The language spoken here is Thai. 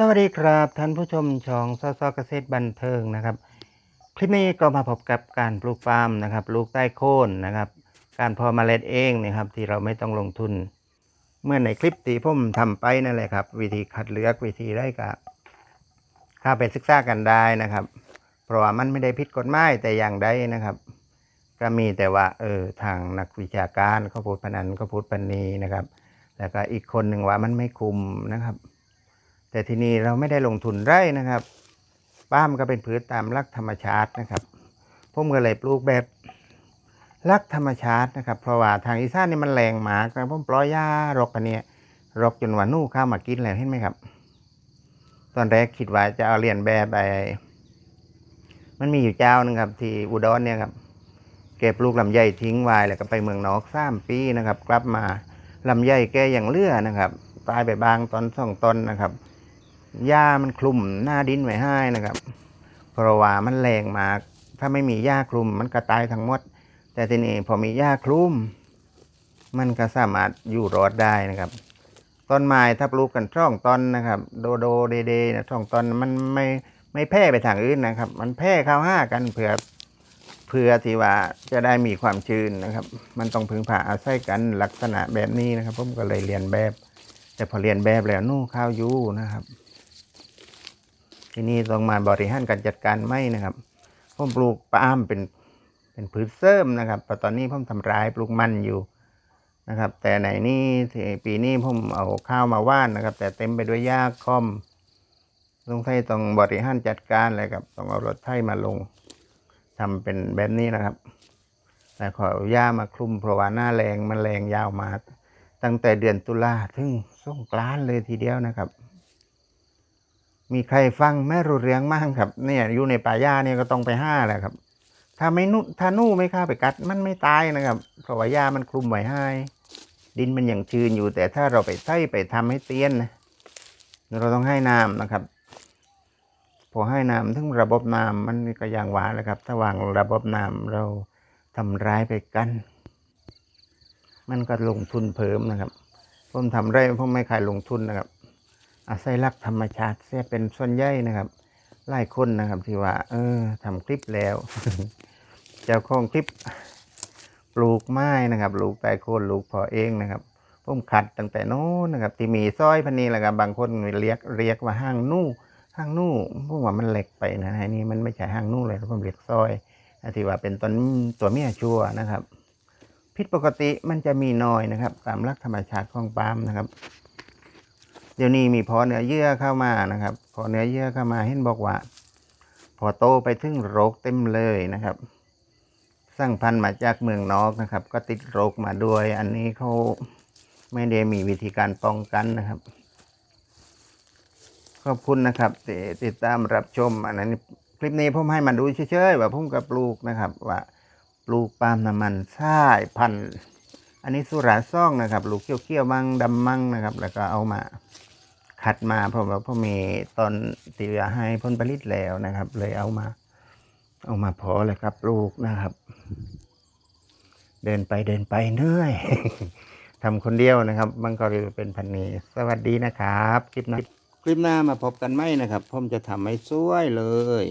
สวัสดีครับท่านผู้ชมช่องซอซอเกษตรบันเทิงนะครับ คลิปนี้ก็มาพบกับการปลูกปาล์มนะครับปลูกใต้โคนนะครับ การพอเมล็ดเองนะครับ ที่เราไม่ต้องลงทุน เมื่อในคลิปที่ผมทำไปนั่นแหละครับ วิธีคัดเลือกวิธีได้กับเข้าไปศึกษากันได้นะครับ เพราะว่ามันไม่ได้ผิดกฎหมายแต่อย่างใดนะครับ ก็มีแต่ว่าเออทางนักวิชาการเขาพูดพนันเขาพูดปันนีนะครับ แล้วก็อีกคนหนึ่งว่ามันไม่คุมนะครับ แต่ที่นี้เราไม่ได้ลงทุนไร่นะครับป้ามก็เป็นพืชตามลักธรรมชาตินะครับผมก็เลยปลูกแบบลักธรรมชาตินะครับ เพราะว่าทางอีสานนี่มันแรงหมากนะผมปล่อยหญ้ารกอันเนี้ยรกจนว่านู่ข้าวมากินแล้วเห็นไหมครับ ตอนแรกคิดว่าจะเอาเรียนแบบไปมันมีอยู่เจ้าหนึงครับ ที่อุดรเนี่ยครับ เก็บลูกลำไยทิ้งไว้แล้วก็ไปเมืองนอกสามปีนะครับ กลับมาลำไยแกอย่างเลือนะครับ ตายไปบางตอนสองตนนะครับ หญ้ามันคลุมหน้าดินไว้ให้นะครับ เพราะว่ามันแรงมาก ถ้าไม่มีหญ้าคลุมมันก็ตายทั้งหมด แต่ทีนี้พอมีหญ้าคลุม มันก็สามารถอยู่รอดได้นะครับ ต้นไม้ถ้าปลูกกันช่องต้นนะครับ โดโดเดเดนะช่องต้นมันไม่ไม่แพร่ไปทางอื่นนะครับ มันแพร่ข้าวห้ากันเผื่อเพื่อที่ว่าจะได้มีความชื้นนะครับ มันต้องพึ่งพาอาศัยกันลักษณะแบบนี้นะครับ ผมก็เลยเรียนแบบ แต่พอเรียนแบบแล้วนู่ข้าวอยูนะครับ ที่นี้ต้องมาบริหารการจัดการไม่นะครับผมปลูกปาล์มเป็นเป็นพืชเสริมนะครับแต่ตอนนี้ผมทำร้ายปลูกมันอยู่นะครับ แต่ไหนนี่ปีนี้ผมเอาข้าวมาว่านนะครับ แต่เต็มไปด้วยหญ้าค่อมต้องใช้ต้องบริหารจัดการเลยครับต้องเอารถไถมาลงทำเป็นแบบนี้นะครับแต่ขอเอาหญ้ามาคลุมเพราะว่าหน้าแรงมันแรงยาวมา ตั้งแต่เดือนตุลาถึงสงกรานเลยทีเดียวนะครับ มีใครฟังแม่รู้เรื่องมั่งครับเนี่ยอยู่ในป่าหญ้าเนี่ยก็ต้องไปห้าแหละครับ ถ้าไม่นุถ้านู่ไม่เข้าไปกัดมันไม่ตายนะครับเพราะว่าหญ้ามันคลุมไว้ให้ ดินมันยังชื้นอยู่ แต่ถ้าเราไปใส่ไปทำให้เตี้ยนนะเราต้องให้น้ำนะครับ พอให้น้ำถึงระบบน้ำมันก็อย่างหวานแหละครับ ถ้าวางระบบน้ำเราทำร้ายไปกัน มันก็ลงทุนเพิ่มนะครับผมทำไร่ผมไม่ขายลงทุนนะครับ อาศัยรักธรรมชาติเสียเป็นส่วนใหญ่นะครับหลายคนนะครับที่ว่า เออทำคลิปแล้ว เจ้าของคลิปปลูกไม้นะครับปลูกแต่คนปลูกพอเองนะครับผมขัดตั้งแต่โน้นนะครับ ที่มีสร้อยพันนี้แหละครับบางคนเรียกเรียกว่าห้างนู่ห้างนู่ผมว่ามันเล็กไปนะอันนี้มันไม่ใช่ห้างนู่เลยผมเรียกสร้อยที่ว่าเป็นต้นตัวเมียชัวนะครับผิดปกติมันจะมีน้อยนะครับ ตามหลักธรรมชาติของปาล์มนะครับ เดี๋ยวนี้มีพอเนื้อเยื่อเข้ามานะครับ พอเนื้อเยื่อเข้ามาเห็นบอกว่า พอโตไปถึงโรคเต็มเลยนะครับ สร้างพันธุ์มาจากเมืองนอกนะครับ ก็ติดโรคมาด้วย อันนี้เขาไม่ได้มีวิธีการป้องกันนะครับ ขอบคุณนะครับที่ติดตามรับชม อันนั้นคลิปนี้ผมให้มาดูเฉยๆว่าผมกับปลูกนะครับ ว่าปลูกปาล์มน้ำมันสายพันธุ์อันนี้สุราซ่องนะครับ ลูกเขี้ยวๆมังดำมังนะครับ แล้วก็เอามา ขัดมาเพราะว่าพ่อมีตอนตีเหลือให้พ้นผลิตแล้วนะครับ เลยเอามา เอามาพอเลยครับปลูกนะครับ เดินไปเดินไปเหนื่อยทำคนเดียวนะครับมันก็เลยเป็นพันนี้ สวัสดีนะครับ คลิปหน้าคลิปหน้ามาพบกันไหมนะครับ ผมจะทำให้สวยเลย